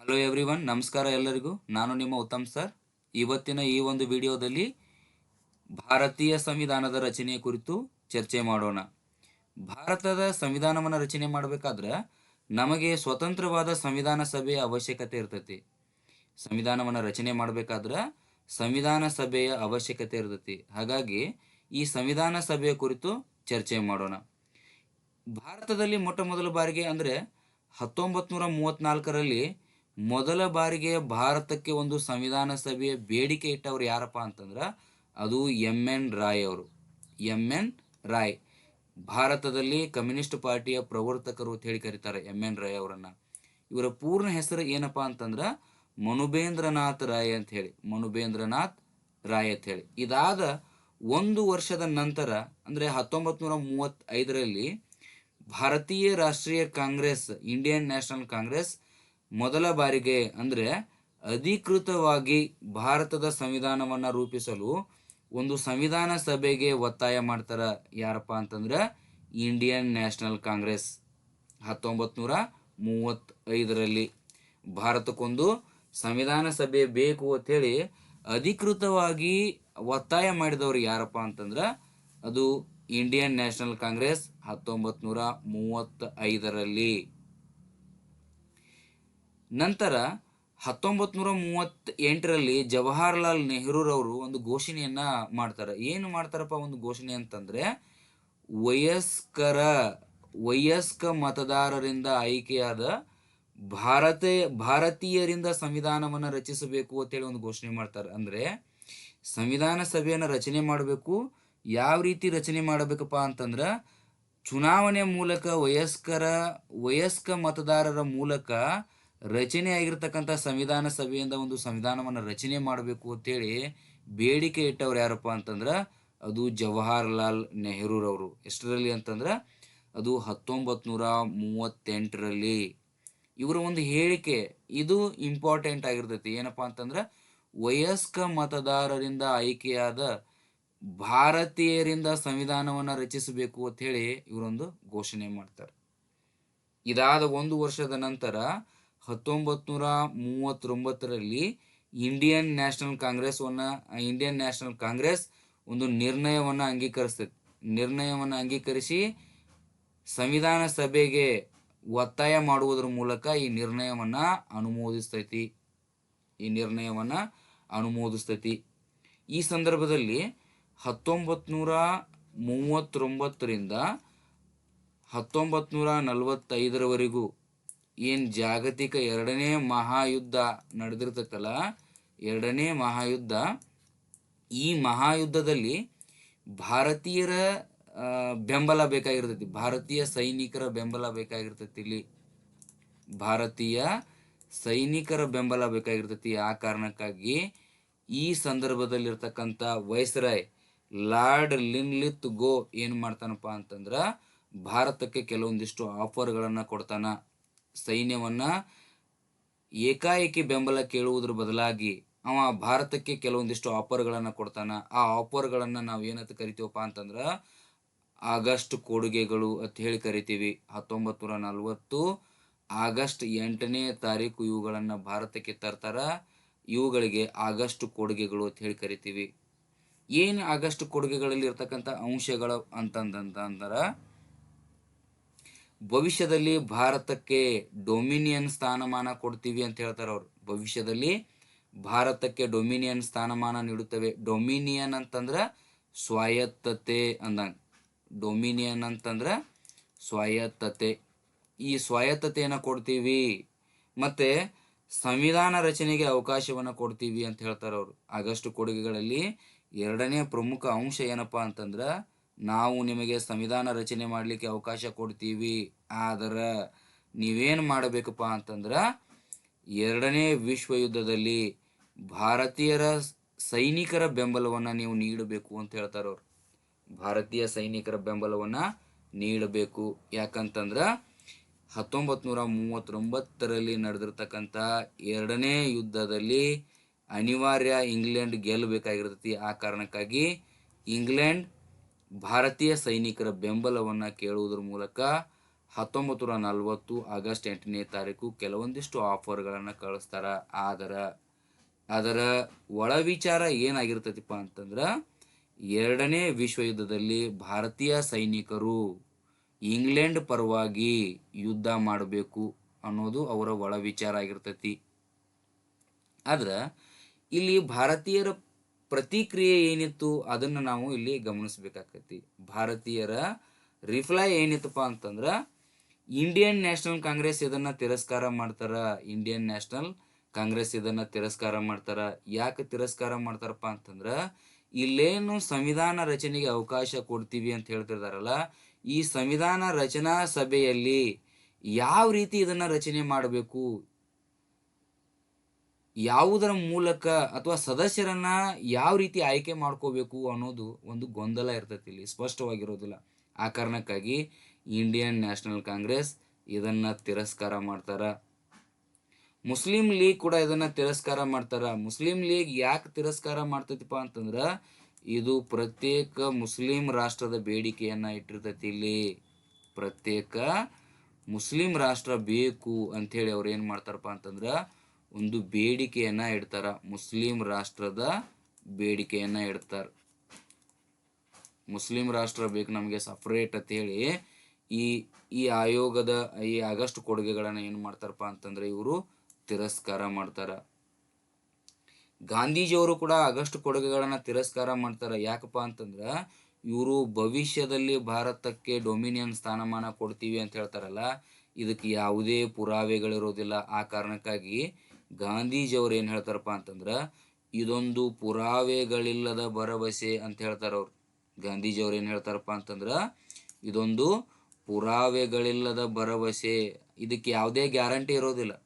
Hello every one ನಮಸ್ಕಾರ ಎಲ್ಲರಿಗೂ. ನಾನು ನಿಮ್ಮ ಉತ್ತಮ್ ಸರ್. ಇವತ್ತಿನ ಈ ಒಂದು ವಿಡಿಯೋದಲ್ಲಿ ಭಾರತೀಯ ಸಂವಿಧಾನದ ರಚನೆಯ ಕುರಿತು ಚರ್ಚೆ ಮಾಡೋಣ. ಭಾರತದ ಸಂವಿಧಾನವನ್ನು ರಚನೆ ಮಾಡಬೇಕಾದ್ರೆ ನಮಗೆ ಸ್ವತಂತ್ರವಾದ ಸಂವಿಧಾನ ಸಭೆಯ ಅವಶ್ಯಕತೆ ಇರ್ತೈತಿ. ಸಂವಿಧಾನವನ್ನು ರಚನೆ ಮಾಡಬೇಕಾದ್ರೆ ಸಂವಿಧಾನ ಸಭೆಯ ಅವಶ್ಯಕತೆ ಇರ್ತೈತಿ. ಹಾಗಾಗಿ ಈ ಸಂವಿಧಾನ ಸಭೆಯ ಕುರಿತು ಚರ್ಚೆ ಮಾಡೋಣ. ಭಾರತದಲ್ಲಿ ಮೊಟ್ಟ ಮೊದಲ ಬಾರಿಗೆ ಅಂದರೆ ಹತ್ತೊಂಬತ್ತು ನೂರ ಮೂವತ್ತ್ನಾಲ್ಕರಲ್ಲಿ ಮೊದಲ ಬಾರಿಗೆ ಭಾರತಕ್ಕೆ ಒಂದು ಸಂವಿಧಾನ ಸಭೆಯ ಬೇಡಿಕೆ ಇಟ್ಟವ್ರು ಯಾರಪ್ಪ ಅಂತಂದ್ರೆ ಅದು ಎಂ ಎನ್ ರಾಯ್ ಅವರು. M N Roy. ಭಾರತದಲ್ಲಿ ಕಮ್ಯುನಿಸ್ಟ್ ಪಾರ್ಟಿಯ ಪ್ರವರ್ತಕರು ಅಂತ ಹೇಳಿ ಕರೀತಾರೆ ಎಂ ಎನ್ ರಾಯ್ ಅವರನ್ನ. ಇವರ ಪೂರ್ಣ ಹೆಸರು ಏನಪ್ಪಾ ಅಂತಂದ್ರೆ ಮನುಬೇಂದ್ರನಾಥ್ ರಾಯ್ ಅಂತ ಹೇಳಿ. ಮನುಬೇಂದ್ರನಾಥ್ ರಾಯ್ ಅಂತ ಹೇಳಿ. ಇದಾದ ಒಂದು ವರ್ಷದ ನಂತರ, ಅಂದರೆ ಹತ್ತೊಂಬತ್ತು ನೂರ ಮೂವತ್ತೈದರಲ್ಲಿ ಭಾರತೀಯ ರಾಷ್ಟ್ರೀಯ ಕಾಂಗ್ರೆಸ್, ಇಂಡಿಯನ್ ನ್ಯಾಷನಲ್ ಕಾಂಗ್ರೆಸ್ ಮೊದಲ ಬಾರಿಗೆ ಅಂದರೆ ಅಧಿಕೃತವಾಗಿ ಭಾರತದ ಸಂವಿಧಾನವನ್ನು ರೂಪಿಸಲು ಒಂದು ಸಂವಿಧಾನ ಸಭೆಗೆ ಒತ್ತಾಯ ಮಾಡ್ತಾರ ಯಾರಪ್ಪ ಅಂತಂದ್ರೆ ಇಂಡಿಯನ್ ನ್ಯಾಷನಲ್ ಕಾಂಗ್ರೆಸ್. ಹತ್ತೊಂಬತ್ತು ನೂರ ಮೂವತ್ತೈದರಲ್ಲಿ ಭಾರತಕ್ಕೊಂದು ಸಂವಿಧಾನ ಸಭೆ ಬೇಕು ಅಂತೇಳಿ ಅಧಿಕೃತವಾಗಿ ಒತ್ತಾಯ ಮಾಡಿದವರು ಯಾರಪ್ಪ ಅಂತಂದ್ರೆ ಅದು ಇಂಡಿಯನ್ ನ್ಯಾಷನಲ್ ಕಾಂಗ್ರೆಸ್ ಹತ್ತೊಂಬತ್ತು ನೂರ ಮೂವತ್ತೈದರಲ್ಲಿ. ನಂತರ ಹತ್ತೊಂಬತ್ತು ನೂರ ಮೂವತ್ತ ಎಂಟರಲ್ಲಿ ಜವಾಹರ್ಲಾಲ್ ನೆಹರೂರವರು ಒಂದು ಘೋಷಣೆಯನ್ನ ಮಾಡ್ತಾರೆ. ಏನು ಮಾಡ್ತಾರಪ್ಪ ಒಂದು ಘೋಷಣೆ ಅಂತಂದ್ರೆ, ವಯಸ್ಕರ, ವಯಸ್ಕ ಮತದಾರರಿಂದ ಆಯ್ಕೆಯಾದ ಭಾರತ, ಭಾರತೀಯರಿಂದ ಸಂವಿಧಾನವನ್ನು ರಚಿಸಬೇಕು ಅಂತೇಳಿ ಒಂದು ಘೋಷಣೆ ಮಾಡ್ತಾರೆ. ಅಂದ್ರೆ ಸಂವಿಧಾನ ಸಭೆಯನ್ನು ರಚನೆ ಮಾಡಬೇಕು. ಯಾವ ರೀತಿ ರಚನೆ ಮಾಡಬೇಕಪ್ಪ ಅಂತಂದ್ರೆ, ಚುನಾವಣೆ ಮೂಲಕ ವಯಸ್ಕರ, ವಯಸ್ಕ ಮತದಾರರ ಮೂಲಕ ರಚನೆ ಆಗಿರ್ತಕ್ಕಂಥ ಸಂವಿಧಾನ ಸಭೆಯಿಂದ ಒಂದು ಸಂವಿಧಾನವನ್ನು ರಚನೆ ಮಾಡಬೇಕು ಅಂತೇಳಿ ಬೇಡಿಕೆ ಇಟ್ಟವ್ರು ಯಾರಪ್ಪ ಅಂತಂದ್ರೆ ಅದು ಜವಾಹರ್ಲಾಲ್ ನೆಹರೂರವರು. ಎಷ್ಟರಲ್ಲಿ ಅಂತಂದ್ರೆ ಅದು ಹತ್ತೊಂಬತ್ತು ನೂರ ಮೂವತ್ತೆಂಟರಲ್ಲಿ ಇವರ ಒಂದು ಹೇಳಿಕೆ ಇದು ಇಂಪಾರ್ಟೆಂಟ್ ಆಗಿರ್ತೈತಿ. ಏನಪ್ಪಾ ಅಂತಂದ್ರೆ ವಯಸ್ಕ ಮತದಾರರಿಂದ ಆಯ್ಕೆಯಾದ ಭಾರತೀಯರಿಂದ ಸಂವಿಧಾನವನ್ನು ರಚಿಸಬೇಕು ಅಂತ ಹೇಳಿ ಇವರೊಂದು ಘೋಷಣೆ ಮಾಡ್ತಾರೆ. ಇದಾದ ಒಂದು ವರ್ಷದ ನಂತರ ಹತ್ತೊಂಬತ್ತು ನೂರ ಮೂವತ್ತೊಂಬತ್ತರಲ್ಲಿ ಇಂಡಿಯನ್ ನ್ಯಾಷನಲ್ ಕಾಂಗ್ರೆಸ್ವನ್ನ ಇಂಡಿಯನ್ ನ್ಯಾಷನಲ್ ಕಾಂಗ್ರೆಸ್ ಒಂದು ನಿರ್ಣಯವನ್ನು ಅಂಗೀಕರಿಸ್ತೈತಿ ನಿರ್ಣಯವನ್ನು ಅಂಗೀಕರಿಸಿ ಸಂವಿಧಾನ ಸಭೆಗೆ ಒತ್ತಾಯ ಮಾಡುವುದರ ಮೂಲಕ ಈ ನಿರ್ಣಯವನ್ನ ಅನುಮೋದಿಸ್ತೈತಿ. ಈ ನಿರ್ಣಯವನ್ನ ಅನುಮೋದಿಸ್ತೈತಿ. ಈ ಸಂದರ್ಭದಲ್ಲಿ ಹತ್ತೊಂಬತ್ತು ನೂರ ಮೂವತ್ತೊಂಬತ್ತರಿಂದ ಹತ್ತೊಂಬತ್ತು ನೂರ ನಲವತ್ತೈದರವರೆಗೂ ಏನು ಜಾಗತಿಕ ಎರಡನೇ ಮಹಾಯುದ್ಧ ನಡೆದಿರ್ತಕ್ಕಲ್ಲ ಎರಡನೇ ಮಹಾಯುದ್ಧ, ಈ ಮಹಾಯುದ್ಧದಲ್ಲಿ ಭಾರತೀಯರ ಬೆಂಬಲ ಬೇಕಾಗಿರ್ತೈತಿ. ಭಾರತೀಯ ಸೈನಿಕರ ಬೆಂಬಲ ಬೇಕಾಗಿರ್ತೈತಿ ಇಲ್ಲಿ. ಭಾರತೀಯ ಸೈನಿಕರ ಬೆಂಬಲ ಬೇಕಾಗಿರ್ತೈತಿ. ಆ ಕಾರಣಕ್ಕಾಗಿ ಈ ಸಂದರ್ಭದಲ್ಲಿರ್ತಕ್ಕಂಥ ವೈಸ್ರಾಯ್, ಲಾರ್ಡ್ ಲಿನ್ಲಿತ್ ಗೋ ಏನು ಮಾಡ್ತಾನಪ್ಪ ಅಂತಂದ್ರೆ, ಭಾರತಕ್ಕೆ ಕೆಲವೊಂದಿಷ್ಟು ಆಫರ್ಗಳನ್ನು ಕೊಡ್ತಾನ. ಸೈನ್ಯವನ್ನ ಏಕಾಏಕಿ ಬೆಂಬಲ ಕೇಳುವುದರ ಬದಲಾಗಿ ಅವ ಭಾರತಕ್ಕೆ ಕೆಲವೊಂದಿಷ್ಟು ಆಫರ್ಗಳನ್ನು ಕೊಡ್ತಾನೆ. ಆ ಆಫರ್ಗಳನ್ನು ನಾವು ಏನಂತ ಕರಿತೀವಪ್ಪ ಅಂತಂದ್ರೆ ಆಗಸ್ಟ್ ಕೊಡುಗೆಗಳು ಅಂತ ಹೇಳಿ ಕರಿತೀವಿ. ಹತ್ತೊಂಬತ್ತು ನಲವತ್ತು ಆಗಸ್ಟ್ ಎಂಟನೇ ತಾರೀಕು ಇವುಗಳನ್ನು ಭಾರತಕ್ಕೆ ತರ್ತಾರ. ಇವುಗಳಿಗೆ ಆಗಸ್ಟ್ ಕೊಡುಗೆಗಳು ಅಂತ ಹೇಳಿ ಕರಿತೀವಿ. ಏನು ಆಗಸ್ಟ್ ಕೊಡುಗೆಗಳಲ್ಲಿ ಇರ್ತಕ್ಕಂಥ ಅಂಶಗಳು ಅಂತಂದಂತಂದ್ರೆ ಭವಿಷ್ಯದಲ್ಲಿ ಭಾರತಕ್ಕೆ ಡೊಮಿನಿಯನ್ ಸ್ಥಾನಮಾನ ಕೊಡ್ತೀವಿ ಅಂತ ಹೇಳ್ತಾರೆ ಅವರು. ಭವಿಷ್ಯದಲ್ಲಿ ಭಾರತಕ್ಕೆ ಡೊಮಿನಿಯನ್ ಸ್ಥಾನಮಾನ ನೀಡುತ್ತವೆ. ಡೊಮಿನಿಯನ್ ಅಂತಂದ್ರೆ ಸ್ವಾಯತ್ತತೆ ಅಂದಂಗೆ. ಡೊಮಿನಿಯನ್ ಅಂತಂದ್ರೆ ಸ್ವಾಯತ್ತತೆ. ಈ ಸ್ವಾಯತ್ತತೆಯನ್ನು ಕೊಡ್ತೀವಿ ಮತ್ತೆ ಸಂವಿಧಾನ ರಚನೆಗೆ ಅವಕಾಶವನ್ನು ಕೊಡ್ತೀವಿ ಅಂತ ಹೇಳ್ತಾರೆ ಅವರು. ಆಗಸ್ಟ್ ಕೊಡುಗೆಗಳಲ್ಲಿ ಎರಡನೇ ಪ್ರಮುಖ ಅಂಶ ಏನಪ್ಪಾ ಅಂತಂದ್ರೆ ನಾವು ನಿಮಗೆ ಸಂವಿಧಾನ ರಚನೆ ಮಾಡಲಿಕ್ಕೆ ಅವಕಾಶ ಕೊಡ್ತೀವಿ. ಆದರೆ ನೀವೇನು ಮಾಡಬೇಕಪ್ಪ ಅಂತಂದ್ರೆ ಎರಡನೇ ವಿಶ್ವ ಯುದ್ಧದಲ್ಲಿ ಭಾರತೀಯರ ಸೈನಿಕರ ಬೆಂಬಲವನ್ನು ನೀವು ನೀಡಬೇಕು ಅಂತ ಹೇಳ್ತಾರೆ ಅವರು. ಭಾರತೀಯ ಸೈನಿಕರ ಬೆಂಬಲವನ್ನು ನೀಡಬೇಕು. ಯಾಕಂತಂದ್ರೆ ಹತ್ತೊಂಬತ್ತು ನೂರ ಮೂವತ್ತೊಂಬತ್ತರಲ್ಲಿ ನಡೆದಿರ್ತಕ್ಕಂಥ ಎರಡನೇ ಯುದ್ಧದಲ್ಲಿ ಅನಿವಾರ್ಯ ಇಂಗ್ಲೆಂಡ್ ಗೆಲ್ಲಬೇಕಾಗಿರ್ತೈತಿ. ಆ ಕಾರಣಕ್ಕಾಗಿ ಇಂಗ್ಲೆಂಡ್ ಭಾರತೀಯ ಸೈನಿಕರ ಬೆಂಬಲವನ್ನು ಕೇಳುವುದರ ಮೂಲಕ ಹತ್ತೊಂಬತ್ತು ನೂರ ನಲವತ್ತು ಆಗಸ್ಟ್ ಎಂಟನೇ ತಾರೀಕು ಕೆಲವೊಂದಿಷ್ಟು ಆಫರ್ಗಳನ್ನು ಕಳಿಸ್ತಾರ. ಆದರ, ಅದರ ಒಳ ವಿಚಾರ ಏನಾಗಿರ್ತೈತಿಪ್ಪ ಅಂತಂದ್ರೆ ಎರಡನೇ ವಿಶ್ವಯುದ್ಧದಲ್ಲಿ ಭಾರತೀಯ ಸೈನಿಕರು ಇಂಗ್ಲೆಂಡ್ ಪರವಾಗಿ ಯುದ್ಧ ಮಾಡಬೇಕು ಅನ್ನೋದು ಅವರ ಒಳ ವಿಚಾರ ಆಗಿರ್ತೈತಿ. ಆದ್ರೆ ಇಲ್ಲಿ ಭಾರತೀಯರ ಪ್ರತಿಕ್ರಿಯೆ ಏನಿತ್ತು ಅದನ್ನು ನಾವು ಇಲ್ಲಿ ಗಮನಿಸ್ಬೇಕಾಕೈತಿ ಭಾರತೀಯರ ರಿಪ್ಲೈ ಏನಿತ್ತಪ್ಪ ಅಂತಂದ್ರೆ ಇಂಡಿಯನ್ ನ್ಯಾಷನಲ್ ಕಾಂಗ್ರೆಸ್ ಇದನ್ನ ತಿರಸ್ಕಾರ ಮಾಡ್ತಾರ ಇಂಡಿಯನ್ ನ್ಯಾಷನಲ್ ಕಾಂಗ್ರೆಸ್ ಇದನ್ನ ತಿರಸ್ಕಾರ ಮಾಡ್ತಾರ. ಯಾಕೆ ತಿರಸ್ಕಾರ ಮಾಡ್ತಾರಪ್ಪ ಅಂತಂದ್ರ, ಇಲ್ಲೇನು ಸಂವಿಧಾನ ರಚನೆಗೆ ಅವಕಾಶ ಕೊಡ್ತೀವಿ ಅಂತ ಹೇಳ್ತಿರ್ತಾರಲ್ಲ, ಈ ಸಂವಿಧಾನ ರಚನಾ ಸಭೆಯಲ್ಲಿ ಯಾವ ರೀತಿ ಇದನ್ನ ರಚನೆ ಮಾಡಬೇಕು ಯಾವುದರ ಮೂಲಕ ಅಥವಾ ಸದಸ್ಯರನ್ನ ಯಾವ ರೀತಿ ಆಯ್ಕೆ ಮಾಡ್ಕೋಬೇಕು ಅನ್ನೋದು ಒಂದು ಗೊಂದಲ ಇರ್ತೈತಿ ಇಲ್ಲಿ, ಸ್ಪಷ್ಟವಾಗಿರೋದಿಲ್ಲ. ಆ ಕಾರಣಕ್ಕಾಗಿ ಇಂಡಿಯನ್ ನ್ಯಾಷನಲ್ ಕಾಂಗ್ರೆಸ್ ಇದನ್ನ ತಿರಸ್ಕಾರ ಮಾಡ್ತಾರ. ಮುಸ್ಲಿಂ ಲೀಗ್ ಕೂಡ ಇದನ್ನ ತಿರಸ್ಕಾರ ಮಾಡ್ತಾರ. ಮುಸ್ಲಿಂ ಲೀಗ್ ಯಾಕೆ ತಿರಸ್ಕಾರ ಮಾಡ್ತೈತಿಪ್ಪ ಅಂತಂದ್ರ ಇದು ಪ್ರತ್ಯೇಕ ಮುಸ್ಲಿಂ ರಾಷ್ಟ್ರದ ಬೇಡಿಕೆಯನ್ನ ಇಟ್ಟಿರ್ತೈತಿ ಇಲ್ಲಿ. ಪ್ರತ್ಯೇಕ ಮುಸ್ಲಿಂ ರಾಷ್ಟ್ರ ಬೇಕು ಅಂಥೇಳಿ ಅವ್ರು ಏನು ಮಾಡ್ತಾರಪ್ಪ ಅಂತಂದ್ರೆ ಒಂದು ಬೇಡಿಕೆಯನ್ನ ಇಡ್ತಾರ. ಮುಸ್ಲಿಂ ರಾಷ್ಟ್ರದ ಬೇಡಿಕೆಯನ್ನ ಇಡ್ತಾರ. ಮುಸ್ಲಿಂ ರಾಷ್ಟ್ರ ಬೇಕು ನಮಗೆ ಸಪ್ರೇಟ್ ಅಂತ ಹೇಳಿ ಈ ಈ ಆಯೋಗದ ಈ ಆಗಸ್ಟ್ ಕೊಡುಗೆಗಳನ್ನು ಏನು ಮಾಡ್ತಾರಪ್ಪ ಅಂತಂದ್ರೆ ಇವರು ತಿರಸ್ಕಾರ ಮಾಡ್ತಾರ. ಗಾಂಧೀಜಿಯವರು ಕೂಡ ಆಗಸ್ಟ್ ಕೊಡುಗೆಗಳನ್ನ ತಿರಸ್ಕಾರ ಮಾಡ್ತಾರ. ಯಾಕಪ್ಪ ಅಂತಂದ್ರೆ ಇವರು ಭವಿಷ್ಯದಲ್ಲಿ ಭಾರತಕ್ಕೆ ಡೊಮಿನಿಯನ್ ಸ್ಥಾನಮಾನ ಕೊಡ್ತೀವಿ ಅಂತ ಹೇಳ್ತಾರಲ್ಲ, ಇದಕ್ಕೆ ಯಾವುದೇ ಪುರಾವೆಗಳಿರೋದಿಲ್ಲ. ಆ ಕಾರಣಕ್ಕಾಗಿ ಗಾಂಧೀಜಿಯವ್ರು ಏನು ಹೇಳ್ತಾರಪ್ಪ ಅಂತಂದ್ರ, ಇದೊಂದು ಪುರಾವೆಗಳಿಲ್ಲದ ಭರವಸೆ ಅಂತ ಹೇಳ್ತಾರೆ ಅವ್ರು. ಗಾಂಧೀಜಿಯವ್ರು ಏನು ಹೇಳ್ತಾರಪ್ಪ ಅಂತಂದ್ರ, ಇದೊಂದು ಪುರಾವೆಗಳಿಲ್ಲದ ಭರವಸೆ. ಇದಕ್ಕೆ ಯಾವುದೇ ಗ್ಯಾರಂಟಿ ಇರೋದಿಲ್ಲ.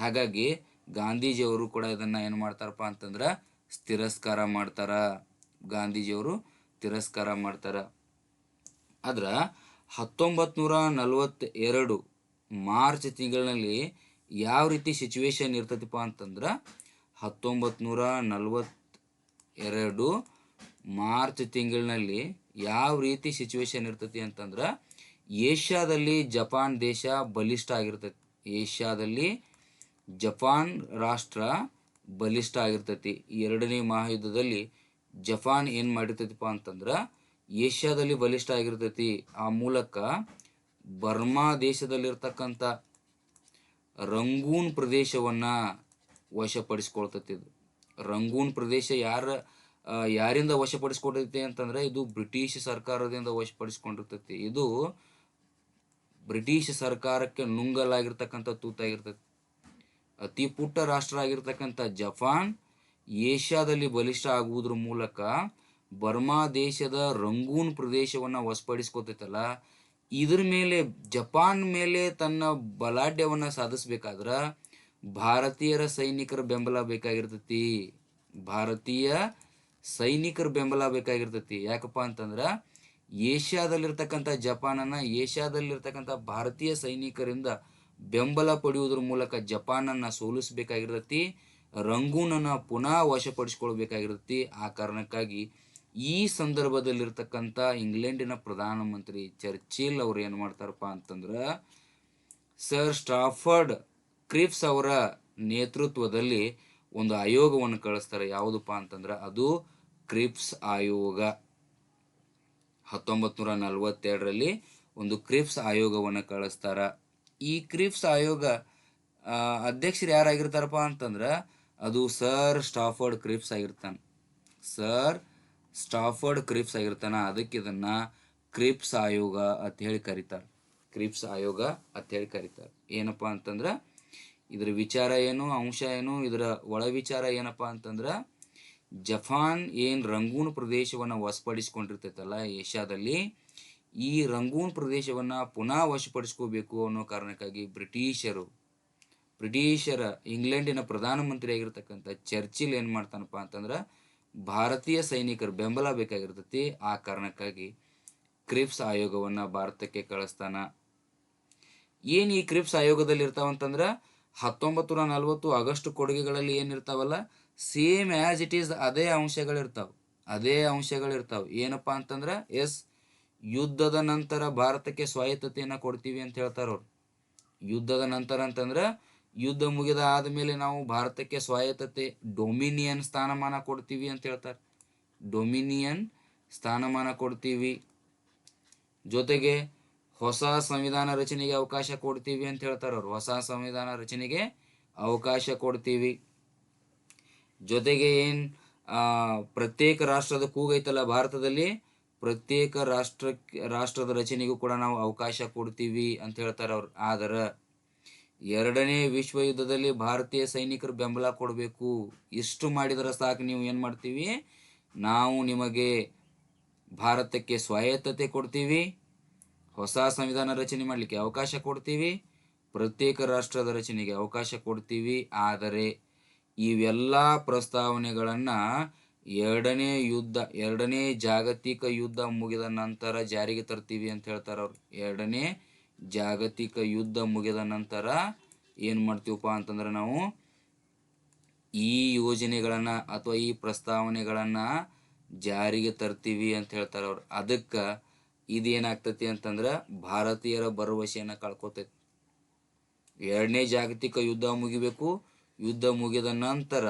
ಹಾಗಾಗಿ ಗಾಂಧೀಜಿಯವರು ಕೂಡ ಇದನ್ನ ಏನು ಮಾಡ್ತಾರಪ್ಪ ಅಂತಂದ್ರ, ತಿರಸ್ಕಾರ ಮಾಡ್ತಾರ. ಗಾಂಧೀಜಿಯವರು ತಿರಸ್ಕಾರ ಮಾಡ್ತಾರ. ಆದ್ರ ಹತ್ತೊಂಬತ್ತು ನೂರ ನಲವತ್ತೆರಡು ಮಾರ್ಚ್ ತಿಂಗಳಿನಲ್ಲಿ ಯಾವ ರೀತಿ ಸಿಚುವೇಶನ್ ಇರ್ತೈತಿಪ್ಪ ಅಂತಂದ್ರ ಹತ್ತೊಂಬತ್ತು ನೂರ ನಲವತ್ತೆರಡು ಮಾರ್ಚ್ ತಿಂಗಳಿನಲ್ಲಿ ಯಾವ ರೀತಿ ಸಿಚುವೇಶನ್ ಇರ್ತೈತಿ ಅಂತಂದ್ರ ಏಷ್ಯಾದಲ್ಲಿ ಜಪಾನ್ ದೇಶ ಬಲಿಷ್ಠ ಆಗಿರ್ತೈತಿ ಏಷ್ಯಾದಲ್ಲಿ ಜಪಾನ್ ರಾಷ್ಟ್ರ ಬಲಿಷ್ಠ ಆಗಿರ್ತೈತಿ ಎರಡನೇ ಮಹಾಯುದ್ಧದಲ್ಲಿ ಜಪಾನ್ ಏನು ಮಾಡಿರ್ತೈತಿಪ್ಪ ಅಂತಂದ್ರೆ ಏಷ್ಯಾದಲ್ಲಿ ಬಲಿಷ್ಠ ಆಗಿರ್ತೈತಿ ಆ ಮೂಲಕ ಬರ್ಮಾ ದೇಶದಲ್ಲಿರ್ತಕ್ಕಂಥ ರಂಗೂನ್ ಪ್ರದೇಶವನ್ನ ವಶಪಡಿಸ್ಕೊಳ್ತೈತಿ ಇದು. ರಂಗೂನ್ ಪ್ರದೇಶ ಯಾರ ಯಾರಿಂದ ವಶಪಡಿಸ್ಕೊಳ್ತೈತಿ ಅಂತಂದ್ರೆ ಇದು ಬ್ರಿಟಿಷ್ ಸರ್ಕಾರದಿಂದ ವಶಪಡಿಸ್ಕೊಂಡಿರ್ತೈತಿ. ಇದು ಬ್ರಿಟಿಷ್ ಸರ್ಕಾರಕ್ಕೆ ನುಂಗಲಾಗಿರ್ತಕ್ಕಂಥ ತೂತಾಗಿರ್ತೈತಿ. ಅತಿ ಪುಟ್ಟ ರಾಷ್ಟ್ರ ಆಗಿರ್ತಕ್ಕಂಥ ಜಪಾನ್, ಏಷ್ಯಾದಲ್ಲಿ ಬಲಿಷ್ಠ ಆಗುವುದ್ರ ಮೂಲಕ ಬರ್ಮಾ ದೇಶದ ರಂಗೂನ್ ಪ್ರದೇಶವನ್ನ ವಶಪಡಿಸ್ಕೊತೈತಲ್ಲ ಇದ್ರ ಮೇಲೆ, ಜಪಾನ್ ಮೇಲೆ ತನ್ನ ಬಲಾಢ್ಯವನ್ನ ಸಾಧಿಸ್ಬೇಕಾದ್ರ ಭಾರತೀಯರ ಸೈನಿಕರ ಬೆಂಬಲ ಬೇಕಾಗಿರ್ತೈತಿ. ಭಾರತೀಯ ಸೈನಿಕರ ಬೆಂಬಲ ಬೇಕಾಗಿರ್ತೈತಿ. ಯಾಕಪ್ಪ ಅಂತಂದ್ರ ಏಷ್ಯಾದಲ್ಲಿರ್ತಕ್ಕಂಥ ಜಪಾನನ್ನ ಏಷ್ಯಾದಲ್ಲಿರ್ತಕ್ಕಂಥ ಭಾರತೀಯ ಸೈನಿಕರಿಂದ ಬೆಂಬಲ ಪಡೆಯುವುದ್ರ ಮೂಲಕ ಜಪಾನನ್ನ ಸೋಲಿಸಬೇಕಾಗಿರ್ತೈತಿ. ರಂಗೂನನ್ನ ಪುನಃ ವಶಪಡಿಸ್ಕೊಳ್ಬೇಕಾಗಿರ್ತೈತಿ ಆ ಕಾರಣಕ್ಕಾಗಿ ಈ ಸಂದರ್ಭದಲ್ಲಿರ್ತಕ್ಕಂಥ ಇಂಗ್ಲೆಂಡಿನ ಪ್ರಧಾನಮಂತ್ರಿ ಚರ್ಚಿಲ್ ಅವ್ರು ಏನು ಮಾಡ್ತಾರಪ್ಪ ಅಂತಂದ್ರೆ ಸರ್ ಸ್ಟಾಫರ್ಡ್ ಕ್ರಿಪ್ಸ್ ಅವರ ನೇತೃತ್ವದಲ್ಲಿ ಒಂದು ಆಯೋಗವನ್ನು ಕಳಿಸ್ತಾರೆ. ಯಾವುದಪ್ಪ ಅಂತಂದ್ರೆ ಅದು ಕ್ರಿಪ್ಸ್ ಆಯೋಗ. ಹತ್ತೊಂಬತ್ತು ನೂರ ನಲವತ್ತೆರಡರಲ್ಲಿ ಒಂದು ಕ್ರಿಪ್ಸ್ ಆಯೋಗವನ್ನು ಕಳಿಸ್ತಾರ. ಈ ಕ್ರಿಪ್ಸ್ ಆಯೋಗ ಅಧ್ಯಕ್ಷರು ಯಾರಾಗಿರ್ತಾರಪ್ಪ ಅಂತಂದ್ರೆ ಅದು ಸರ್ ಸ್ಟಾಫರ್ಡ್ ಕ್ರಿಪ್ಸ್ ಆಗಿರ್ತಾನೆ. ಸರ್ ಸ್ಟಾಫರ್ಡ್ ಕ್ರಿಪ್ಸ್ ಆಗಿರ್ತಾನ, ಅದಕ್ಕೆ ಇದನ್ನ ಕ್ರಿಪ್ಸ್ ಆಯೋಗ ಅಂತ ಹೇಳಿ ಕರೀತಾರೆ. ಕ್ರಿಪ್ಸ್ ಆಯೋಗ ಅಂತ ಹೇಳಿ ಕರೀತಾರೆ. ಏನಪ್ಪ ಅಂತಂದ್ರೆ, ಇದ್ರ ವಿಚಾರ ಏನು, ಅಂಶ ಏನು, ಇದರ ಒಳ ವಿಚಾರ ಏನಪ್ಪ ಅಂತಂದ್ರೆ ಜಪಾನ್ ಏನ್ ರಂಗೂನ್ ಪ್ರದೇಶವನ್ನ ವಶಪಡಿಸ್ಕೊಂಡಿರ್ತೈತಲ್ಲ ಏಷ್ಯಾದಲ್ಲಿ, ಈ ರಂಗೂನ್ ಪ್ರದೇಶವನ್ನ ಪುನಃ ವಶಪಡಿಸ್ಕೋಬೇಕು ಅನ್ನೋ ಕಾರಣಕ್ಕಾಗಿ ಬ್ರಿಟಿಷರು, ಬ್ರಿಟಿಷರ ಇಂಗ್ಲೆಂಡಿನ ಪ್ರಧಾನಮಂತ್ರಿ ಆಗಿರ್ತಕ್ಕಂಥ ಚರ್ಚಿಲ್ ಏನ್ ಮಾಡ್ತಾನಪ್ಪ ಅಂತಂದ್ರ ಭಾರತೀಯ ಸೈನಿಕರ ಬೆಂಬಲ ಬೇಕಾಗಿರ್ತೈತಿ. ಆ ಕಾರಣಕ್ಕಾಗಿ ಕ್ರಿಪ್ಸ್ ಆಯೋಗವನ್ನು ಭಾರತಕ್ಕೆ ಕಳಿಸ್ತಾನ. ಏನು ಈ ಕ್ರಿಪ್ಸ್ ಆಯೋಗದಲ್ಲಿ ಇರ್ತಾವಂತಂದ್ರೆ ಹತ್ತೊಂಬತ್ತು ನೂರ ನಲವತ್ತು ಆಗಸ್ಟ್ ಕೊಡುಗೆಗಳಲ್ಲಿ ಏನಿರ್ತಾವಲ್ಲ ಸೇಮ್ ಆ್ಯಸ್ ಇಟ್ ಈಸ್ ಅದೇ ಅಂಶಗಳಿರ್ತಾವೆ ಅದೇ ಅಂಶಗಳಿರ್ತಾವೆ ಏನಪ್ಪ ಅಂತಂದ್ರೆ, ಎಸ್, ಯುದ್ಧದ ನಂತರ ಭಾರತಕ್ಕೆ ಸ್ವಾಯತ್ತತೆಯನ್ನು ಕೊಡ್ತೀವಿ ಅಂತ ಹೇಳ್ತಾರೆ ಅವ್ರು. ಯುದ್ಧದ ನಂತರ ಅಂತಂದ್ರೆ ಯುದ್ಧ ಮುಗಿದ ಆದಮೇಲೆ ನಾವು ಭಾರತಕ್ಕೆ ಸ್ವಾಯತ್ತತೆ, ಡೊಮಿನಿಯನ್ ಸ್ಥಾನಮಾನ ಕೊಡ್ತೀವಿ ಅಂತ ಹೇಳ್ತಾರೆ. ಡೊಮಿನಿಯನ್ ಸ್ಥಾನಮಾನ ಕೊಡ್ತೀವಿ. ಜೊತೆಗೆ ಹೊಸ ಸಂವಿಧಾನ ರಚನೆಗೆ ಅವಕಾಶ ಕೊಡ್ತೀವಿ ಅಂತ ಹೇಳ್ತಾರೆ ಅವ್ರು. ಹೊಸ ಸಂವಿಧಾನ ರಚನೆಗೆ ಅವಕಾಶ ಕೊಡ್ತೀವಿ. ಜೊತೆಗೆ ಏನು ಪ್ರತ್ಯೇಕ ರಾಷ್ಟ್ರದ ಕೂಗೈತಲ್ಲ ಭಾರತದಲ್ಲಿ, ಪ್ರತ್ಯೇಕ ರಾಷ್ಟ್ರ ರಾಷ್ಟ್ರದ ರಚನೆಗೂ ಕೂಡ ನಾವು ಅವಕಾಶ ಕೊಡ್ತೀವಿ ಅಂತ ಹೇಳ್ತಾರೆ ಅವ್ರು. ಆದರೆ ಎರಡನೇ ವಿಶ್ವ ಯುದ್ಧದಲ್ಲಿ ಭಾರತೀಯ ಸೈನಿಕರು ಬೆಂಬಲ ಕೊಡಬೇಕು. ಇಷ್ಟು ಮಾಡಿದರೆ ಸಾಕು, ನೀವು ಏನು ಮಾಡ್ತೀವಿ? ನಾವು ನಿಮಗೆ ಭಾರತಕ್ಕೆ ಸ್ವಾಯತ್ತತೆ ಕೊಡ್ತೀವಿ. ಹೊಸ ಸಂವಿಧಾನ ರಚನೆ ಮಾಡಲಿಕ್ಕೆ ಅವಕಾಶ ಕೊಡ್ತೀವಿ. ಪ್ರತ್ಯೇಕ ರಾಷ್ಟ್ರದ ರಚನೆಗೆ ಅವಕಾಶ ಕೊಡ್ತೀವಿ. ಆದರೆ ಇವೆಲ್ಲ ಪ್ರಸ್ತಾವನೆಗಳನ್ನು ಎರಡನೇ ಯುದ್ಧ, ಎರಡನೇ ಜಾಗತಿಕ ಯುದ್ಧ ಮುಗಿದ ನಂತರ ಜಾರಿಗೆ ತರ್ತೀವಿ ಅಂತ ಹೇಳ್ತಾರೆ ಅವರು ಎರಡನೇ ಜಾಗತಿಕ ಯುದ್ಧ ಮುಗಿದ ನಂತರ ಏನು ಮಾಡ್ತೀವಪ್ಪ ಅಂತಂದ್ರೆ ನಾವು ಈ ಯೋಜನೆಗಳನ್ನು ಅಥವಾ ಈ ಪ್ರಸ್ತಾವನೆಗಳನ್ನು ಜಾರಿಗೆ ತರ್ತೀವಿ ಅಂತ ಹೇಳ್ತಾರೆ ಅವ್ರು. ಅದಕ್ಕೆ ಇದೇನಾಗ್ತತಿ ಅಂತಂದ್ರೆ ಭಾರತೀಯರ ಭರವಸೆಯನ್ನು ಕಳ್ಕೊತೈತಿ. ಎರಡನೇ ಜಾಗತಿಕ ಯುದ್ಧ ಮುಗಿಬೇಕು. ಯುದ್ಧ ಮುಗಿದ ನಂತರ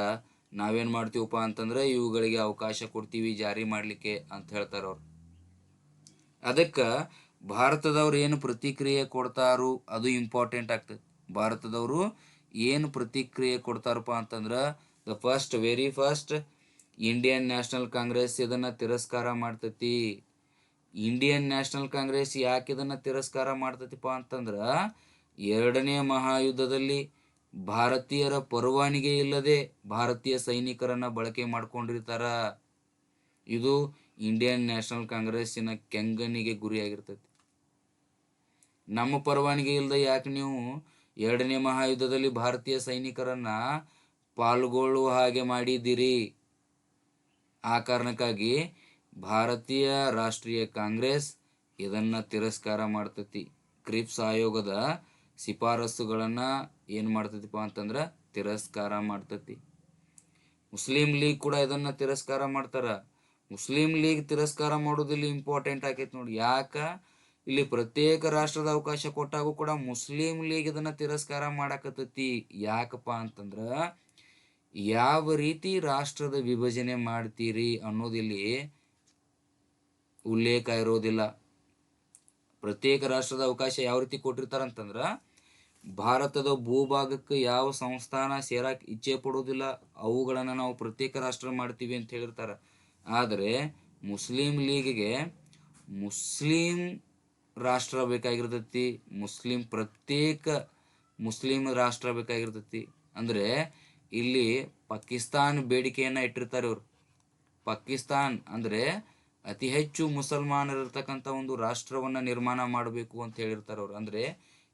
ನಾವೇನು ಮಾಡ್ತೀವಪ್ಪ ಅಂತಂದ್ರೆ ಇವುಗಳಿಗೆ ಅವಕಾಶ ಕೊಡ್ತೀವಿ, ಜಾರಿ ಮಾಡಲಿಕ್ಕೆ ಅಂತ ಹೇಳ್ತಾರೆ ಅವ್ರು. ಅದಕ್ಕೆ ಭಾರತದವ್ರು ಏನು ಪ್ರತಿಕ್ರಿಯೆ ಕೊಡ್ತಾರೋ, ಅದು ಇಂಪಾರ್ಟೆಂಟ್ ಆಗ್ತದೆ. ಭಾರತದವರು ಏನು ಪ್ರತಿಕ್ರಿಯೆ ಕೊಡ್ತಾರಪ್ಪ ಅಂತಂದ್ರೆ the first very first Indian National Congress ಇದನ್ನು ತಿರಸ್ಕಾರ ಮಾಡ್ತತಿ. ಇಂಡಿಯನ್ ನ್ಯಾಷನಲ್ ಕಾಂಗ್ರೆಸ್ ಯಾಕೆ ಇದನ್ನು ತಿರಸ್ಕಾರ ಮಾಡ್ತತಿಪ್ಪ ಅಂತಂದ್ರೆ, ಎರಡನೇ ಮಹಾಯುದ್ಧದಲ್ಲಿ ಭಾರತೀಯರ ಪರವಾನಿಗೆ ಇಲ್ಲದೆ ಭಾರತೀಯ ಸೈನಿಕರನ್ನ ಬಳಕೆ ಮಾಡ್ಕೊಂಡಿರ್ತಾರ. ಇದು ಇಂಡಿಯನ್ ನ್ಯಾಷನಲ್ ಕಾಂಗ್ರೆಸ್ಸಿನ ಕೆಂಗನಿಗೆ ಗುರಿಯಾಗಿರ್ತೈತಿ. ನಮ್ಮ ಪರವಾನಗಿ ಇಲ್ಲದೆ ಯಾಕೆ ನೀವು ಎರಡನೇ ಮಹಾಯುದ್ಧದಲ್ಲಿ ಭಾರತೀಯ ಸೈನಿಕರನ್ನ ಪಾಲ್ಗೊಳ್ಳುವ ಹಾಗೆ ಮಾಡಿದ್ದೀರಿ? ಆ ಕಾರಣಕ್ಕಾಗಿ ಭಾರತೀಯ ರಾಷ್ಟ್ರೀಯ ಕಾಂಗ್ರೆಸ್ ಇದನ್ನ ತಿರಸ್ಕಾರ ಮಾಡ್ತತಿ. ಕ್ರಿಪ್ಸ್ ಆಯೋಗದ ಶಿಫಾರಸುಗಳನ್ನ ಏನು ಮಾಡ್ತತಿಪ್ಪ ಅಂತಂದ್ರೆ ತಿರಸ್ಕಾರ ಮಾಡ್ತತಿ. ಮುಸ್ಲಿಂ ಲೀಗ್ ಕೂಡ ಇದನ್ನ ತಿರಸ್ಕಾರ ಮಾಡ್ತಾರ. ಮುಸ್ಲಿಂ ಲೀಗ್ ತಿರಸ್ಕಾರ ಮಾಡೋದಿಲ್ಲ ಇಂಪಾರ್ಟೆಂಟ್ ಆಕೈತಿ ನೋಡಿ. ಯಾಕ? ಇಲ್ಲಿ ಪ್ರತ್ಯೇಕ ರಾಷ್ಟ್ರದ ಅವಕಾಶ ಕೊಟ್ಟಾಗೂ ಕೂಡ ಮುಸ್ಲಿಂ ಲೀಗ್ ಇದನ್ನ ತಿರಸ್ಕಾರ ಮಾಡಾಕತ್ತತಿ. ಯಾಕಪ್ಪ ಅಂತಂದ್ರ ಯಾವ ರೀತಿ ರಾಷ್ಟ್ರದ ವಿಭಜನೆ ಮಾಡ್ತೀರಿ ಅನ್ನೋದಿಲ್ಲಿ ಉಲ್ಲೇಖ ಇರೋದಿಲ್ಲ. ಪ್ರತ್ಯೇಕ ರಾಷ್ಟ್ರದ ಅವಕಾಶ ಯಾವ ರೀತಿ ಕೊಟ್ಟಿರ್ತಾರಂತಂದ್ರ ಭಾರತದ ಭೂಭಾಗಕ್ಕೆ ಯಾವ ಸಂಸ್ಥಾನ ಸೇರಾಕ್ ಇಚ್ಛೆ ಪಡೋದಿಲ್ಲ. ಅವುಗಳನ್ನು ನಾವು ಪ್ರತ್ಯೇಕ ರಾಷ್ಟ್ರ ಮಾಡ್ತೀವಿ ಅಂತ ಹೇಳಿರ್ತಾರೆ. ಆದರೆ ಮುಸ್ಲಿಂ ಲೀಗ್ಗೆ ಮುಸ್ಲಿಂ ರಾಷ್ಟ್ರ ಬೇಕಾಗಿರ್ತೈತಿ. ಮುಸ್ಲಿಂ ಪ್ರತ್ಯೇಕ ಮುಸ್ಲಿಂ ರಾಷ್ಟ್ರ ಬೇಕಾಗಿರ್ತೈತಿ. ಅಂದರೆ ಇಲ್ಲಿ ಪಾಕಿಸ್ತಾನ್ ಬೇಡಿಕೆಯನ್ನು ಇಟ್ಟಿರ್ತಾರೆ ಇವರು. ಪಾಕಿಸ್ತಾನ್ ಅಂದರೆ ಅತಿ ಹೆಚ್ಚು ಮುಸಲ್ಮಾನರಿರ್ತಕ್ಕಂಥ ಒಂದು ರಾಷ್ಟ್ರವನ್ನು ನಿರ್ಮಾಣ ಮಾಡಬೇಕು ಅಂತ ಹೇಳಿರ್ತಾರೆ ಅವರು. ಅಂದರೆ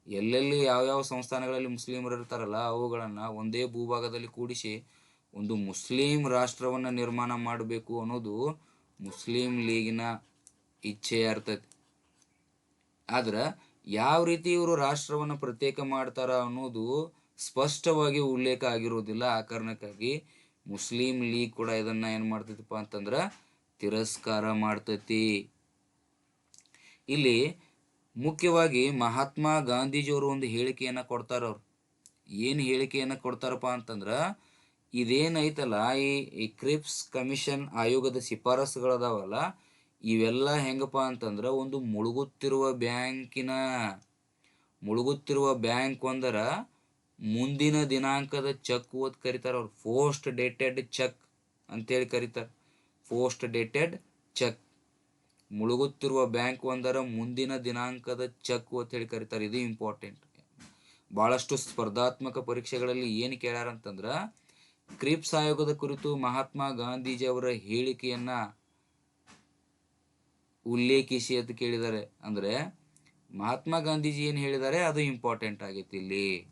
ಎಲ್ಲೆಲ್ಲಿ ಯಾವ್ಯಾವ ಸಂಸ್ಥಾನಗಳಲ್ಲಿ ಮುಸ್ಲಿಮರು ಇರ್ತಾರಲ್ಲ, ಅವುಗಳನ್ನು ಒಂದೇ ಭೂಭಾಗದಲ್ಲಿ ಕೂಡಿಸಿ ಒಂದು ಮುಸ್ಲಿಂ ರಾಷ್ಟ್ರವನ್ನು ನಿರ್ಮಾಣ ಮಾಡಬೇಕು ಅನ್ನೋದು ಮುಸ್ಲಿಂ ಲೀಗಿನ ಇಚ್ಛೆ ಇರ್ತೈತಿ ಆದ್ರೆ ಯಾವ ರೀತಿ ಇವರು ರಾಷ್ಟ್ರವನ್ನು ಪ್ರತ್ಯೇಕ ಮಾಡ್ತಾರ ಅನ್ನೋದು ಸ್ಪಷ್ಟವಾಗಿ ಉಲ್ಲೇಖ ಆಗಿರೋದಿಲ್ಲ. ಆ ಕಾರಣಕ್ಕಾಗಿ ಮುಸ್ಲಿಂ ಲೀಗ್ ಕೂಡ ಇದನ್ನ ಏನು ಮಾಡ್ತೈತಿಪ್ಪ ಅಂತಂದ್ರ ತಿರಸ್ಕಾರ ಮಾಡ್ತೈತಿ. ಇಲ್ಲಿ ಮುಖ್ಯವಾಗಿ ಮಹಾತ್ಮ ಗಾಂಧೀಜಿಯವರು ಒಂದು ಹೇಳಿಕೆಯನ್ನ ಕೊಡ್ತಾರ ಅವ್ರು. ಏನು ಹೇಳಿಕೆಯನ್ನ ಕೊಡ್ತಾರಪ್ಪ ಅಂತಂದ್ರ ಇದೇನೈತಲ್ಲ, ಈ ಕ್ರಿಪ್ಸ್ ಕಮಿಷನ್ ಆಯೋಗದ ಶಿಫಾರಸುಗಳದಾವಲ್ಲ ಇವೆಲ್ಲ ಹೆಂಗಪ್ಪ ಅಂತಂದ್ರೆ ಒಂದು ಮುಳುಗುತ್ತಿರುವ ಬ್ಯಾಂಕಿನ, ಮುಳುಗುತ್ತಿರುವ ಬ್ಯಾಂಕ್ ಒಂದರ ಮುಂದಿನ ದಿನಾಂಕದ ಚೆಕ್ ಓದ್ ಕರಿತಾರೆ ಅವ್ರು. ಪೋಸ್ಟ್ ಡೇಟೆಡ್ ಚೆಕ್ ಅಂತೇಳಿ ಕರೀತಾರೆ. Post dated cheque. ಮುಳುಗುತ್ತಿರುವ ಬ್ಯಾಂಕ್ ಒಂದರ ಮುಂದಿನ ದಿನಾಂಕದ ಚೆಕ್ ಅಂತ ಹೇಳಿ ಕರೀತಾರೆ. ಇದು ಇಂಪಾರ್ಟೆಂಟ್ ಭಾಳಷ್ಟು ಸ್ಪರ್ಧಾತ್ಮಕ ಪರೀಕ್ಷೆಗಳಲ್ಲಿ ಏನು ಕೇಳ್ಯಾರಂತಂದ್ರೆ ಕ್ರಿಪ್ಸ್ ಆಯೋಗದ ಕುರಿತು ಮಹಾತ್ಮ ಗಾಂಧೀಜಿ ಅವರ ಹೇಳಿಕೆಯನ್ನ ಉಲ್ಲೇಖಿಸಿ ಅಂತ ಕೇಳಿದ್ದಾರೆ. ಅಂದ್ರೆ ಮಹಾತ್ಮ ಗಾಂಧೀಜಿ ಏನು ಹೇಳಿದ್ದಾರೆ? ಅದು ಇಂಪಾರ್ಟೆಂಟ್ ಆಗೈತಿ ಇಲ್ಲಿ.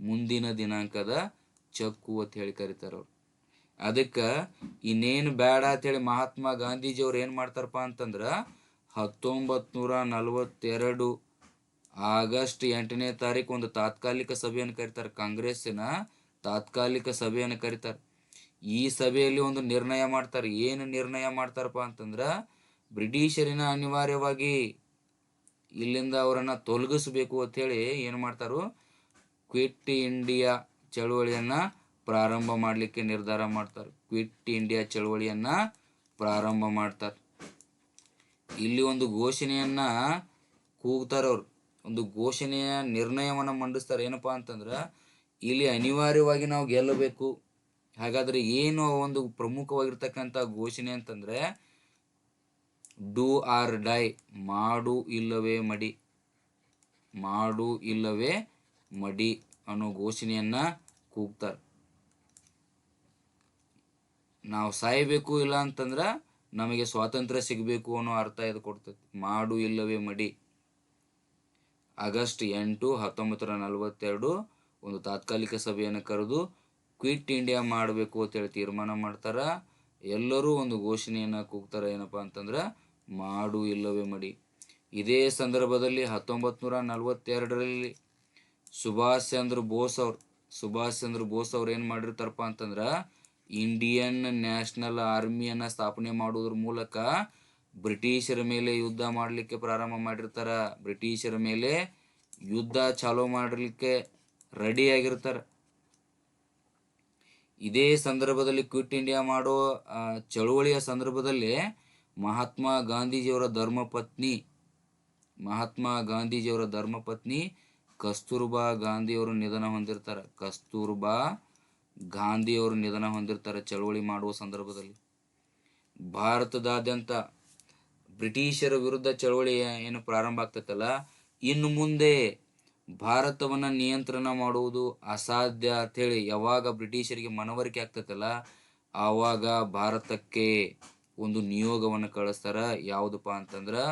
ಮುಂದಿನ ದಿನಾಂಕದ ಚಕ್ಕು ಅಂತ ಹೇಳಿ ಕರಿತಾರ ಅವ್ರು. ಅದಕ್ಕೆ ಇನ್ನೇನು ಬೇಡ ಅಂತೇಳಿ ಮಹಾತ್ಮ ಗಾಂಧೀಜಿ ಅವ್ರು ಏನು ಮಾಡ್ತಾರಪ್ಪ ಅಂತಂದ್ರೆ ಹತ್ತೊಂಬತ್ತು ನೂರ ನಲವತ್ತೆರಡು ಆಗಸ್ಟ್ ಎಂಟನೇ ತಾರೀಕು ಒಂದು ತಾತ್ಕಾಲಿಕ ಸಭೆಯನ್ನು ಕರೀತಾರೆ. ಕಾಂಗ್ರೆಸ್ಸಿನ ತಾತ್ಕಾಲಿಕ ಸಭೆಯನ್ನು ಕರೀತಾರೆ. ಈ ಸಭೆಯಲ್ಲಿ ಒಂದು ನಿರ್ಣಯ ಮಾಡ್ತಾರೆ. ಏನು ನಿರ್ಣಯ ಮಾಡ್ತಾರಪ್ಪ ಅಂತಂದ್ರೆ ಬ್ರಿಟಿಷರಿನ ಅನಿವಾರ್ಯವಾಗಿ ಇಲ್ಲಿಂದ ಅವರನ್ನು ತೊಲಗಿಸಬೇಕು ಅಂತೇಳಿ ಏನು ಮಾಡ್ತಾರೋ? ಕ್ವಿಟ್ ಇಂಡಿಯಾ ಚಳುವಳಿಯನ್ನು ಪ್ರಾರಂಭ ಮಾಡಲಿಕ್ಕೆ ನಿರ್ಧಾರ ಮಾಡ್ತಾರೆ. ಕ್ವಿಟ್ ಇಂಡಿಯಾ ಚಳುವಳಿಯನ್ನು ಪ್ರಾರಂಭ ಮಾಡ್ತಾರೆ. ಇಲ್ಲಿ ಒಂದು ಘೋಷಣೆಯನ್ನ ಕೂಗ್ತಾರೆ ಅವರು. ಒಂದು ಘೋಷಣೆಯ ನಿರ್ಣಯವನ್ನು ಮಂಡಿಸ್ತಾರೆ. ಏನಪ್ಪಾ ಅಂತಂದ್ರೆ, ಇಲ್ಲಿ ಅನಿವಾರ್ಯವಾಗಿ ನಾವು ಗೆಲ್ಲಬೇಕು. ಹಾಗಾದ್ರೆ ಏನು ಒಂದು ಪ್ರಮುಖವಾಗಿರ್ತಕ್ಕಂಥ ಘೋಷಣೆ ಅಂತಂದ್ರೆ ಡೂ ಆರ್ ಡೈ ಮಾಡು ಇಲ್ಲವೇ ಮಡಿ. ಮಾಡು ಇಲ್ಲವೇ ಮಡಿ ಅನ್ನೋ ಘೋಷಣೆಯನ್ನ ಕೂಗ್ತಾರೆ. ನಾವು ಸಾಯಬೇಕು ಇಲ್ಲ ಅಂತಂದ್ರ ನಮಗೆ ಸ್ವಾತಂತ್ರ್ಯ ಸಿಗಬೇಕು ಅನ್ನೋ ಅರ್ಥ ಇದು ಕೊಡ್ತೈತಿ ಮಾಡು ಇಲ್ಲವೇ ಮಡಿ. ಆಗಸ್ಟ್ ಎಂಟು ಹತ್ತೊಂಬತ್ತು ನೂರ ನಲವತ್ತೆರಡು ಒಂದು ತಾತ್ಕಾಲಿಕ ಸಭೆಯನ್ನು ಕರೆದು ಕ್ವಿಟ್ ಇಂಡಿಯಾ ಮಾಡಬೇಕು ಅಂತೇಳಿ ತೀರ್ಮಾನ ಮಾಡ್ತಾರ. ಎಲ್ಲರೂ ಒಂದು ಘೋಷಣೆಯನ್ನು ಕೂಗ್ತಾರೆ ಏನಪ್ಪಾ ಅಂತಂದ್ರೆ ಮಾಡು ಇಲ್ಲವೇ ಮಡಿ. ಇದೇ ಸಂದರ್ಭದಲ್ಲಿ ಹತ್ತೊಂಬತ್ತು ನೂರ ನಲವತ್ತೆರಡರಲ್ಲಿ ಸುಭಾಷ್ ಚಂದ್ರ ಬೋಸ್ ಅವ್ರು, ಸುಭಾಷ್ ಚಂದ್ರ ಬೋಸ್ ಅವ್ರು ಏನು ಮಾಡಿರ್ತಾರಪ್ಪ ಅಂತಂದ್ರೆ ಇಂಡಿಯನ್ ನ್ಯಾಷನಲ್ ಆರ್ಮಿಯನ್ನು ಸ್ಥಾಪನೆ ಮಾಡುವುದ್ರ ಮೂಲಕ ಬ್ರಿಟಿಷರ ಮೇಲೆ ಯುದ್ಧ ಮಾಡಲಿಕ್ಕೆ ಪ್ರಾರಂಭ ಮಾಡಿರ್ತಾರ. ಬ್ರಿಟಿಷರ ಮೇಲೆ ಯುದ್ಧ ಚಾಲೋ ಮಾಡಲಿಕ್ಕೆ ರೆಡಿ ಆಗಿರ್ತಾರ. ಇದೇ ಸಂದರ್ಭದಲ್ಲಿ ಕ್ವಿಟ್ ಇಂಡಿಯಾ ಮಾಡೋ ಚಳುವಳಿಯ ಸಂದರ್ಭದಲ್ಲಿ ಮಹಾತ್ಮ ಗಾಂಧೀಜಿಯವರ ಧರ್ಮಪತ್ನಿ, ಮಹಾತ್ಮ ಗಾಂಧೀಜಿಯವರ ಧರ್ಮಪತ್ನಿ ಕಸ್ತೂರ್ಬಾ ಗಾಂಧಿಯವರು ನಿಧನ ಹೊಂದಿರ್ತಾರೆ. ಕಸ್ತೂರ್ಬಾ ಗಾಂಧಿಯವರು ನಿಧನ ಹೊಂದಿರ್ತಾರೆ ಚಳುವಳಿ ಮಾಡುವ ಸಂದರ್ಭದಲ್ಲಿ. ಭಾರತದಾದ್ಯಂತ ಬ್ರಿಟಿಷರ ವಿರುದ್ಧ ಚಳವಳಿ ಏನು ಪ್ರಾರಂಭ ಆಗ್ತೈತಲ್ಲ, ಇನ್ನು ಮುಂದೆ ಭಾರತವನ್ನು ನಿಯಂತ್ರಣ ಮಾಡುವುದು ಅಸಾಧ್ಯ ಅಂತೇಳಿ ಯಾವಾಗ ಬ್ರಿಟಿಷರಿಗೆ ಮನವರಿಕೆ ಆಗ್ತೈತಲ್ಲ, ಆವಾಗ ಭಾರತಕ್ಕೆ ಒಂದು ನಿಯೋಗವನ್ನು ಕಳಿಸ್ತಾರ. ಯಾವುದಪ್ಪ ಅಂತಂದ್ರೆ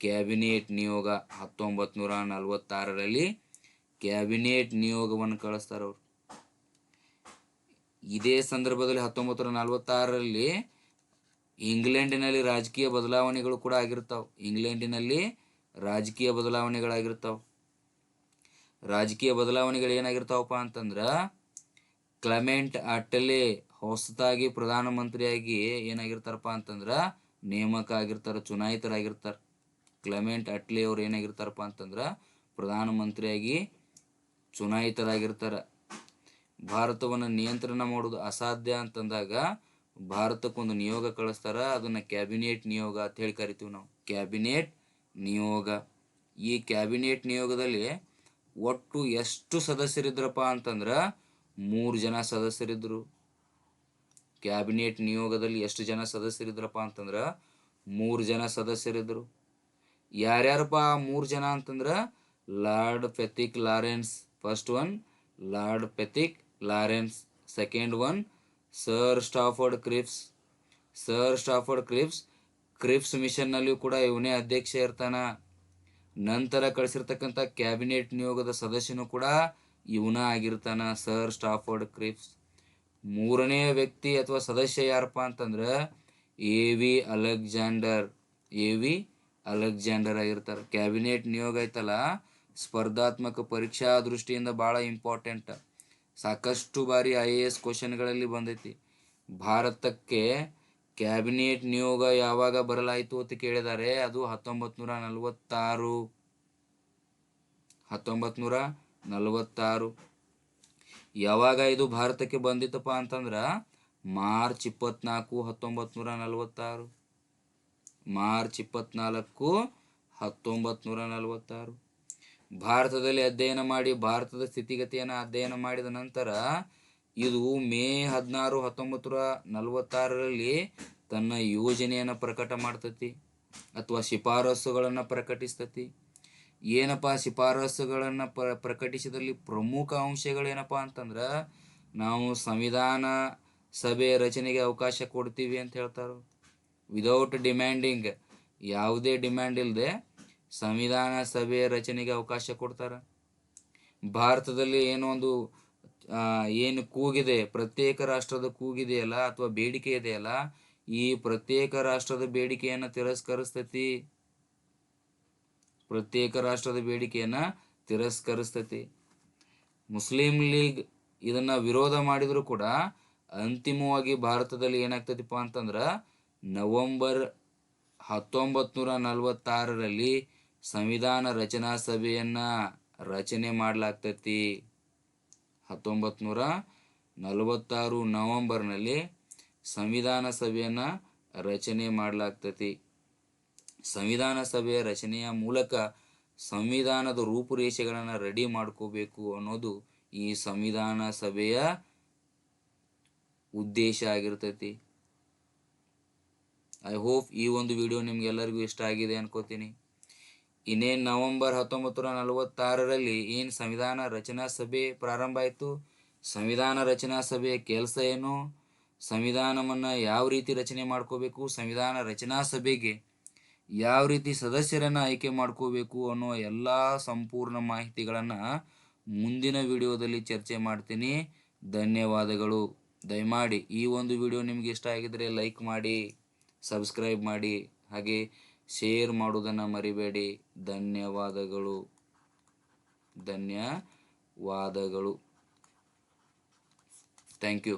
ಕ್ಯಾಬಿನೆಟ್ ನಿಯೋಗ ಹತ್ತೊಂಬತ್ತು ನೂರ ನಲ್ವತ್ತಾರರಲ್ಲಿ ಕ್ಯಾಬಿನೆಟ್ ನಿಯೋಗವನ್ನು ಕಳಿಸ್ತಾರ ಅವರು. ಇದೇ ಸಂದರ್ಭದಲ್ಲಿ ಹತ್ತೊಂಬತ್ತು ನೂರ ನಲ್ವತ್ತಾರರಲ್ಲಿ ಇಂಗ್ಲೆಂಡಿನಲ್ಲಿ ರಾಜಕೀಯ ಬದಲಾವಣೆಗಳು ಕೂಡ ಆಗಿರ್ತಾವ. ಇಂಗ್ಲೆಂಡಿನಲ್ಲಿ ರಾಜಕೀಯ ಬದಲಾವಣೆಗಳಾಗಿರ್ತಾವ. ರಾಜಕೀಯ ಬದಲಾವಣೆಗಳು ಏನಾಗಿರ್ತಾವಪ್ಪ ಅಂತಂದ್ರ ಕ್ಲಮೆಂಟ್ ಅಟ್ಟಲೆ ಹೊಸದಾಗಿ ಪ್ರಧಾನಮಂತ್ರಿಯಾಗಿ ಏನಾಗಿರ್ತಾರಪ್ಪ ಅಂತಂದ್ರ ನೇಮಕ ಆಗಿರ್ತಾರ ಚುನಾಯಿತರಾಗಿರ್ತಾರ, ಕ್ಲೆಮೆಂಟ್ ಅಟ್ಲಿ ಅವ್ರು ಏನಾಗಿರ್ತಾರಪ್ಪ ಅಂತಂದ್ರ ಪ್ರಧಾನಮಂತ್ರಿಯಾಗಿ ಚುನಾಯಿತರಾಗಿರ್ತಾರ. ಭಾರತವನ್ನು ನಿಯಂತ್ರಣ ಮಾಡೋದು ಅಸಾಧ್ಯ ಅಂತಂದಾಗ ಭಾರತಕ್ಕೊಂದು ನಿಯೋಗ ಕಳಿಸ್ತಾರ, ಅದನ್ನ ಕ್ಯಾಬಿನೆಟ್ ನಿಯೋಗ ಅಂತ ಹೇಳಿ ಕರಿತೀವಿ ನಾವು. ಕ್ಯಾಬಿನೆಟ್ ನಿಯೋಗ. ಈ ಕ್ಯಾಬಿನೆಟ್ ನಿಯೋಗದಲ್ಲಿ ಒಟ್ಟು ಎಷ್ಟು ಸದಸ್ಯರಿದ್ರಪ್ಪ ಅಂತಂದ್ರೆ ಮೂರು ಜನ ಸದಸ್ಯರಿದ್ರು. ಕ್ಯಾಬಿನೆಟ್ ನಿಯೋಗದಲ್ಲಿ ಎಷ್ಟು ಜನ ಸದಸ್ಯರಿದ್ರಪ್ಪ ಅಂತಂದ್ರೆ ಮೂರು ಜನ ಸದಸ್ಯರಿದ್ರು. ಯಾರ್ಯಾರಪ್ಪ ಮೂರು ಜನ ಅಂತಂದ್ರೆ? Lord Pethick Lawrence first one, Lord Pethick Lawrence second one, Sir Stafford Cripps. Sir Stafford Cripps Cripps ಮಿಷನ್ನಲ್ಲಿಯೂ ಕೂಡ ಇವನೇ ಅಧ್ಯಕ್ಷ ಇರ್ತಾನ. ನಂತರ ಕಳಿಸಿರ್ತಕ್ಕಂಥ ಕ್ಯಾಬಿನೆಟ್ ನಿಯೋಗದ ಸದಸ್ಯನು ಕೂಡ ಇವನ ಆಗಿರ್ತಾನ, ಸರ್ ಸ್ಟಾಫರ್ಡ್ ಕ್ರಿಪ್ಸ್. ಮೂರನೇ ವ್ಯಕ್ತಿ ಅಥವಾ ಸದಸ್ಯ ಯಾರಪ್ಪ ಅಂತಂದ್ರೆ A V Alexander, A V Alexander ಆಗಿರ್ತಾರೆ. ಕ್ಯಾಬಿನೆಟ್ ನಿಯೋಗ ಐತಲ್ಲ, ಸ್ಪರ್ಧಾತ್ಮಕ ಪರೀಕ್ಷಾ ದೃಷ್ಟಿಯಿಂದ ಭಾಳ ಇಂಪಾರ್ಟೆಂಟ್. ಸಾಕಷ್ಟು ಬಾರಿ ಐ ಎ ಎಸ್ ಕ್ವಶನ್ಗಳಲ್ಲಿ ಬಂದೈತಿ. ಭಾರತಕ್ಕೆ ಕ್ಯಾಬಿನೆಟ್ ನಿಯೋಗ ಯಾವಾಗ ಬರಲಾಯಿತು ಅಂತ ಕೇಳಿದ್ದಾರೆ ಅದು ಹತ್ತೊಂಬತ್ತು ನೂರ ನಲವತ್ತಾರು. ಹತ್ತೊಂಬತ್ತು ನೂರ ನಲವತ್ತಾರು. ಯಾವಾಗ ಇದು ಭಾರತಕ್ಕೆ ಬಂದಿತ್ತಪ್ಪ ಅಂತಂದ್ರೆ ಮಾರ್ಚ್ ಇಪ್ಪತ್ನಾಲ್ಕು ಹತ್ತೊಂಬತ್ತು ನೂರ ನಲವತ್ತಾರು. ಮಾರ್ಚ್ ಇಪ್ಪತ್ನಾಲ್ಕು ಹತ್ತೊಂಬತ್ತು ನೂರ ನಲವತ್ತಾರು. ಭಾರತದಲ್ಲಿ ಅಧ್ಯಯನ ಮಾಡಿ, ಭಾರತದ ಸ್ಥಿತಿಗತಿಯನ್ನು ಅಧ್ಯಯನ ಮಾಡಿದ ನಂತರ ಇದು ಮೇ ಹದಿನಾರು ಹತ್ತೊಂಬತ್ತು ನೂರ ನಲವತ್ತಾರರಲ್ಲಿ ತನ್ನ ಯೋಜನೆಯನ್ನು ಪ್ರಕಟ ಮಾಡ್ತತಿ, ಅಥವಾ ಶಿಫಾರಸುಗಳನ್ನು ಪ್ರಕಟಿಸ್ತತಿ. ಏನಪ್ಪ ಶಿಫಾರಸುಗಳನ್ನು ಪ್ರ ಪ್ರಕಟಿಸಿದಲ್ಲಿ ಪ್ರಮುಖ ಅಂಶಗಳೇನಪ್ಪ ಅಂತಂದ್ರೆ ನಾವು ಸಂವಿಧಾನ ಸಭೆ ರಚನೆಗೆ ಅವಕಾಶ ಕೊಡ್ತೀವಿ ಅಂತ ಹೇಳ್ತಾರೆ. ವಿದೌಟ್ ಡಿಮ್ಯಾಂಡಿಂಗ್ ಯಾವುದೇ ಡಿಮ್ಯಾಂಡ್ ಇಲ್ಲದೆ ಸಂವಿಧಾನ ಸಭೆ ರಚನೆಗೆ ಅವಕಾಶ ಕೊಡ್ತಾರೆ. ಭಾರತದಲ್ಲಿ ಏನೋ ಒಂದು ಏನು ಕೂಗಿದೆ, ಪ್ರತ್ಯೇಕ ರಾಷ್ಟ್ರದ ಕೂಗಿದೆಯಲ್ಲ ಅಥವಾ ಬೇಡಿಕೆ ಇದೆಯಲ್ಲ, ಈ ಪ್ರತ್ಯೇಕ ರಾಷ್ಟ್ರದ ಬೇಡಿಕೆಯನ್ನು ತಿರಸ್ಕರಿಸ್ತತಿ ಪ್ರತ್ಯೇಕ ರಾಷ್ಟ್ರದ ಬೇಡಿಕೆಯನ್ನು ತಿರಸ್ಕರಿಸ್ತತಿ. ಮುಸ್ಲಿಂ ಲೀಗ್ ಇದನ್ನ ವಿರೋಧ ಮಾಡಿದ್ರು ಕೂಡ ಅಂತಿಮವಾಗಿ ಭಾರತದಲ್ಲಿ ಏನಾಗ್ತತಿಪ್ಪ ಅಂತಂದ್ರ ನವೆಂಬರ್ ಹತ್ತೊಂಬತ್ತು ನೂರ ನಲವತ್ತಾರರಲ್ಲಿ ಸಂವಿಧಾನ ರಚನಾ ಸಭೆಯನ್ನ ರಚನೆ ಮಾಡಲಾಗ್ತತಿ. ಹತ್ತೊಂಬತ್ತು ನೂರ ನಲವತ್ತಾರು ನವೆಂಬರ್ನಲ್ಲಿ ಸಂವಿಧಾನ ಸಭೆಯನ್ನ ರಚನೆ ಮಾಡಲಾಗ್ತತಿ. ಸಂವಿಧಾನ ಸಭೆಯ ರಚನೆಯ ಮೂಲಕ ಸಂವಿಧಾನದ ರೂಪುರೇಷೆಗಳನ್ನು ರೆಡಿ ಮಾಡ್ಕೋಬೇಕು ಅನ್ನೋದು ಈ ಸಂವಿಧಾನ ಸಭೆಯ ಉದ್ದೇಶ ಆಗಿರ್ತೈತಿ. ಐ ಹೋಪ್ ಈ ಒಂದು ವಿಡಿಯೋ ನಿಮ್ಗೆಲ್ಲರಿಗೂ ಇಷ್ಟ ಆಗಿದೆ ಅನ್ಕೋತೀನಿ. ಇನ್ನೇನು ನವೆಂಬರ್ ಹತ್ತೊಂಬತ್ತು ನಲವತ್ತಾರರಲ್ಲಿ ಏನು ಸಂವಿಧಾನ ರಚನಾ ಸಭೆ ಪ್ರಾರಂಭ ಆಯಿತು? ಸಂವಿಧಾನ ರಚನಾ ಸಭೆಯ ಕೆಲಸ ಏನು? ಸಂವಿಧಾನವನ್ನು ಯಾವ ರೀತಿ ರಚನೆ ಮಾಡ್ಕೋಬೇಕು? ಸಂವಿಧಾನ ರಚನಾ ಸಭೆಗೆ ಯಾವ ರೀತಿ ಸದಸ್ಯರನ್ನು ಆಯ್ಕೆ ಮಾಡ್ಕೋಬೇಕು ಅನ್ನೋ ಎಲ್ಲ ಸಂಪೂರ್ಣ ಮಾಹಿತಿಗಳನ್ನು ಮುಂದಿನ ವಿಡಿಯೋದಲ್ಲಿ ಚರ್ಚೆ ಮಾಡ್ತೀನಿ. ಧನ್ಯವಾದಗಳು. ದಯಮಾಡಿ ಈ ಒಂದು ವಿಡಿಯೋ ನಿಮಗೆ ಇಷ್ಟ ಆಗಿದರೆ ಲೈಕ್ ಮಾಡಿ, ಸಬ್ಸ್ಕ್ರೈಬ್ ಮಾಡಿ, ಹಾಗೆ ಶೇರ್ ಮಾಡೋದನ್ನು ಮರಿಬೇಡಿ. ಧನ್ಯವಾದಗಳು. ಧನ್ಯವಾದಗಳು. Thank you.